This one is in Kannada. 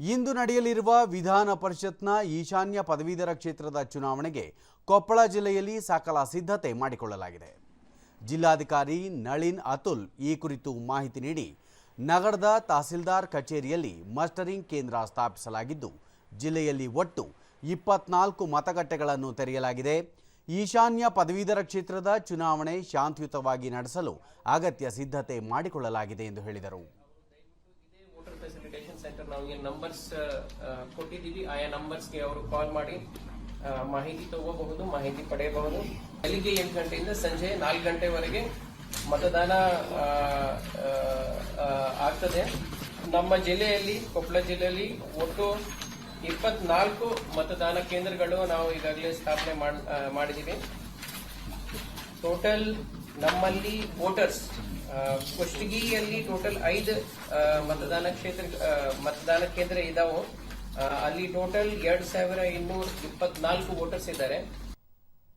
ಇಂದು ನಡೆಯಲಿರುವ ವಿಧಾನ ಪರಿಷತ್ನ ಈಶಾನ್ಯ ಪದವೀಧರ ಕ್ಷೇತ್ರದ ಚುನಾವಣೆಗೆ ಕೊಪ್ಪಳ ಜಿಲ್ಲೆಯಲ್ಲಿ ಸಕಲ ಸಿದ್ಧತೆ ಮಾಡಿಕೊಳ್ಳಲಾಗಿದೆ. ಜಿಲ್ಲಾಧಿಕಾರಿ ನಳಿನ್ ಅತುಲ್ ಈ ಕುರಿತು ಮಾಹಿತಿ ನೀಡಿ, ನಗರದ ತಹಸೀಲ್ದಾರ್ ಕಚೇರಿಯಲ್ಲಿ ಮಸ್ಟರಿಂಗ್ ಕೇಂದ್ರ ಸ್ಥಾಪಿಸಲಾಗಿದ್ದು, ಜಿಲ್ಲೆಯಲ್ಲಿ ಒಟ್ಟು ಇಪ್ಪತ್ನಾಲ್ಕು ಮತಗಟ್ಟೆಗಳನ್ನು ತೆರೆಯಲಾಗಿದೆ. ಈಶಾನ್ಯ ಪದವೀಧರ ಕ್ಷೇತ್ರದ ಚುನಾವಣೆ ಶಾಂತಿಯುತವಾಗಿ ನಡೆಸಲು ಅಗತ್ಯ ಸಿದ್ಧತೆ ಮಾಡಿಕೊಳ್ಳಲಾಗಿದೆ ಎಂದು ಹೇಳಿದರು. ಏನು ನಂಬರ್ಸ್ ಕೊಟ್ಟಿದ್ದೀವಿ, ಆಯಾ ನಂಬರ್ಸ್ಗೆ ಅವರು ಕಾಲ್ ಮಾಡಿ ಮಾಹಿತಿ ತಗೋಬಹುದು, ಮಾಹಿತಿ ಪಡೆಯಬಹುದು. ಬೆಳಿಗ್ಗೆ ಎಂಟು ಗಂಟೆಯಿಂದ ಸಂಜೆ ನಾಲ್ಕು ಗಂಟೆವರೆಗೆ ಮತದಾನ ಆಗ್ತದೆ. ನಮ್ಮ ಜಿಲ್ಲೆಯಲ್ಲಿ, ಕೊಪ್ಪಳ ಜಿಲ್ಲೆಯಲ್ಲಿ ಒಟ್ಟು ಇಪ್ಪತ್ನಾಲ್ಕು ಮತದಾನ ಕೇಂದ್ರಗಳು ನಾವು ಈಗಾಗಲೇ ಸ್ಥಾಪನೆ ಮಾಡ್- ಮಾಡಿದ್ದೀವಿ. ಟೋಟಲ್ ನಮ್ಮಲ್ಲಿ ವೋಟರ್ಸ್ ಕುಷ್ಟಗಿಯಲ್ಲಿ ಟೋಟಲ್ ಐದು ಮತದಾನ ಕ್ಷೇತ್ರ ಮತದಾನ ಕೇಂದ್ರ ಇದಾವೆ. ಅಲ್ಲಿ ಟೋಟಲ್ ಎರಡ್ ಸಾವಿರ ಇನ್ನೂರ ಇಪ್ಪತ್ನಾಲ್ಕು ವೋಟರ್ಸ್ ಇದ್ದಾರೆ.